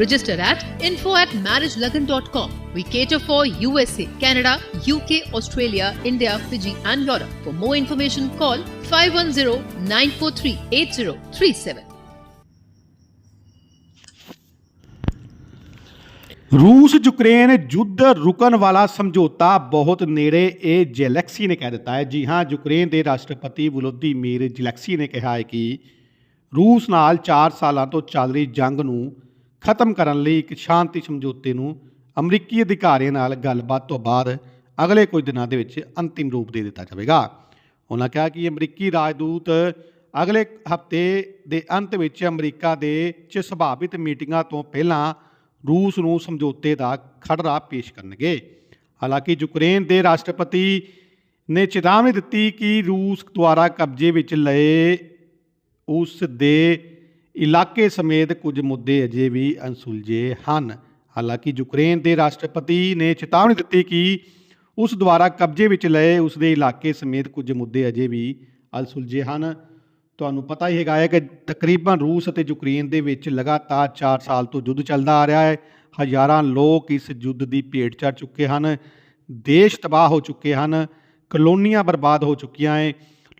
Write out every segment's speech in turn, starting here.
Register at info at marriagelagan.com. We cater for USA, Canada, UK, Australia, India, Fiji, and Europe. For more information, call 510 943 8037. ਰੂਸ Ukraine ਯੁੱਧ ਰੁਕਣ ਵਾਲਾ ਸਮਝੌਤਾ ਬਹੁਤ ਨੇੜੇ ਇਹ ਜੈਲੈਕਸੀ ਨੇ ਕਹਿ ਦਿੱਤਾ ਹੈ ਜੀ ਹਾਂ ਯੂਕਰੇਨ ਦੇ ਰਾਸ਼ਟਰਪਤੀ ਵਲੋਦੀਮੀਰ ਜ਼ੈਲੈਕਸੀ ਨੇ ਕਿਹਾ ਹੈ ਕਿ ਰੂਸ ਨਾਲ 4 ਸਾਲਾਂ ਤੋਂ ਚੱਲ ਰਹੀ ਜੰਗ ਨੂੰ ਖਤਮ ਕਰਨ ਲਈ ਇੱਕ ਸ਼ਾਂਤੀ ਸਮਝੌਤੇ ਨੂੰ ਅਮਰੀਕੀ ਅਧਿਕਾਰੀਆਂ ਨਾਲ ਗੱਲਬਾਤ ਤੋਂ ਬਾਅਦ ਅਗਲੇ ਕੁਝ ਦਿਨਾਂ ਦੇ ਵਿੱਚ ਅੰਤਿਮ ਰੂਪ ਦੇ ਦਿੱਤਾ ਜਾਵੇਗਾ। ਉਹਨਾਂ ਕਿਹਾ ਕਿ ਅਮਰੀਕੀ ਰਾਜਦੂਤ ਅਗਲੇ ਹਫ਼ਤੇ ਦੇ ਅੰਤ ਵਿੱਚ ਅਮਰੀਕਾ ਦੇ ਚ ਸੁਭਾਵਿਤ ਮੀਟਿੰਗਾਂ ਤੋਂ ਪਹਿਲਾਂ ਰੂਸ ਨੂੰ ਸਮਝੌਤੇ ਦਾ ਖੜਰਾ ਪੇਸ਼ ਕਰਨਗੇ। ਹਾਲਾਂਕਿ ਯੂਕਰੇਨ ਦੇ ਰਾਸ਼ਟਰਪਤੀ ਨੇ ਚੇਤਾਵਨੀ ਦਿੱਤੀ ਕਿ ਰੂਸ ਦੁਆਰਾ ਕਬਜ਼ੇ ਵਿੱਚ ਲਏ ਉਸ ਦੇ ਇਲਾਕੇ ਸਮੇਤ ਕੁਝ ਮੁੱਦੇ ਅਜੇ ਵੀ ਅਣਸੁਲਝੇ ਹਨ। ਹਾਲਾਂਕਿ ਯੂਕਰੇਨ ਦੇ ਰਾਸ਼ਟਰਪਤੀ ਨੇ ਚੇਤਾਵਨੀ ਦਿੱਤੀ ਕਿ ਉਸ ਦੁਆਰਾ ਕਬਜ਼ੇ ਵਿੱਚ ਲਏ ਉਸ ਦੇ ਇਲਾਕੇ ਸਮੇਤ ਕੁਝ ਮੁੱਦੇ ਅਜੇ ਵੀ ਅਣਸੁਲਝੇ ਹਨ। ਤੁਹਾਨੂੰ ਪਤਾ ਹੀ ਹੈਗਾ ਹੈ ਕਿ ਤਕਰੀਬਨ ਰੂਸ ਅਤੇ ਯੂਕਰੇਨ ਦੇ ਵਿੱਚ ਲਗਾਤਾਰ 4 ਸਾਲ ਤੋਂ ਯੁੱਧ ਚੱਲਦਾ ਆ ਰਿਹਾ ਹੈ। ਹਜ਼ਾਰਾਂ ਲੋਕ ਇਸ ਯੁੱਧ ਦੀ ਭੇਟ ਚੜ ਚੁੱਕੇ ਹਨ। ਦੇਸ਼ ਤਬਾਹ ਹੋ ਚੁੱਕੇ ਹਨ। ਕਲੋਨੀਆਂ ਬਰਬਾਦ ਹੋ ਚੁੱਕੀਆਂ ਹੈ।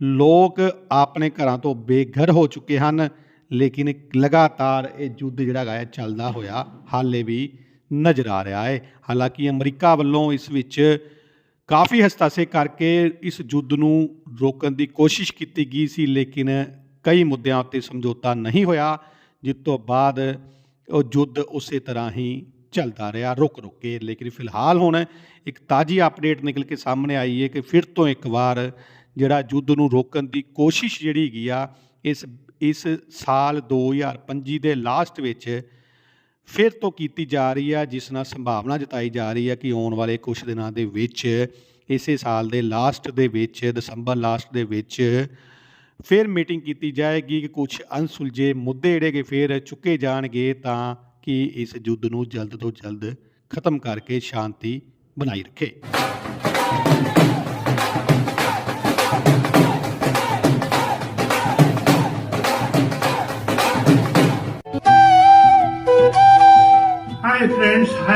ਲੋਕ ਆਪਣੇ ਘਰਾਂ ਤੋਂ ਬੇਘਰ ਹੋ ਚੁੱਕੇ ਹਨ। ਲੇਕਿਨ ਲਗਾਤਾਰ ਇਹ ਯੁੱਧ ਜਿਹੜਾ ਹੈਗਾ ਚੱਲਦਾ ਹੋਇਆ ਹਾਲੇ ਵੀ ਨਜ਼ਰ ਆ ਰਿਹਾ ਹੈ। ਹਾਲਾਂਕਿ ਅਮਰੀਕਾ ਵੱਲੋਂ ਇਸ ਵਿੱਚ ਕਾਫੀ ਹਸਤਾਸੇ ਕਰਕੇ ਇਸ ਯੁੱਧ ਨੂੰ ਰੋਕਣ ਦੀ ਕੋਸ਼ਿਸ਼ ਕੀਤੀ ਗਈ ਸੀ, ਲੇਕਿਨ ਕਈ ਮੁੱਦਿਆਂ ਉੱਤੇ ਸਮਝੌਤਾ ਨਹੀਂ ਹੋਇਆ, ਜਿਸ ਤੋਂ ਬਾਅਦ ਉਹ ਯੁੱਧ ਉਸੇ ਤਰ੍ਹਾਂ ਹੀ ਚੱਲਦਾ ਰਿਹਾ ਰੁਕ ਰੁਕ ਕੇ। ਲੇਕਿਨ ਫਿਲਹਾਲ ਹੁਣ ਇੱਕ ਤਾਜ਼ੀ ਅਪਡੇਟ ਨਿਕਲ ਕੇ ਸਾਹਮਣੇ ਆਈ ਹੈ ਕਿ ਫਿਰ ਤੋਂ ਇੱਕ ਵਾਰ ਜਿਹੜਾ ਯੁੱਧ ਨੂੰ ਰੋਕਣ ਦੀ ਕੋਸ਼ਿਸ਼ ਜਿਹੜੀ ਹੈਗੀ ਆ, ਇਸ ਇਸ ਸਾਲ 2025 ਦੇ ਲਾਸਟ ਵਿੱਚ ਫਿਰ ਤੋਂ ਕੀਤੀ ਜਾ ਰਹੀ ਹੈ ਜਿਸ ਨਾਲ ਸੰਭਾਵਨਾ ਜਤਾਈ ਜਾ ਰਹੀ ਹੈ ਕਿ ਆਉਣ ਵਾਲੇ ਕੁਝ ਦਿਨਾਂ ਦੇ ਵਿੱਚ, ਇਸੇ ਸਾਲ ਦੇ ਲਾਸਟ ਦੇ ਵਿੱਚ, ਦਸੰਬਰ ਲਾਸਟ ਦੇ ਵਿੱਚ ਫਿਰ ਮੀਟਿੰਗ ਕੀਤੀ ਜਾਏਗੀ ਕਿ ਕੁਝ ਅਣਸੁਲਝੇ ਮੁੱਦੇ ਜਿਹੜੇ ਕਿ ਫਿਰ ਚੁੱਕੇ ਜਾਣਗੇ ਤਾਂ ਕਿ ਇਸ ਯੁੱਧ ਨੂੰ ਜਲਦ ਤੋਂ ਜਲਦ ਖਤਮ ਕਰਕੇ ਸ਼ਾਂਤੀ ਬਣਾਈ ਰੱਖੇ।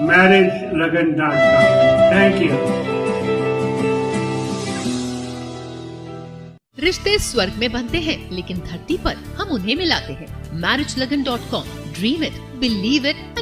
marriagelagan.com. Thank you रिश्ते स्वर्ग में बनते हैं, लेकिन धरती पर हम उन्हें मिलाते हैं। Marriage Lagan dot com dream it believe it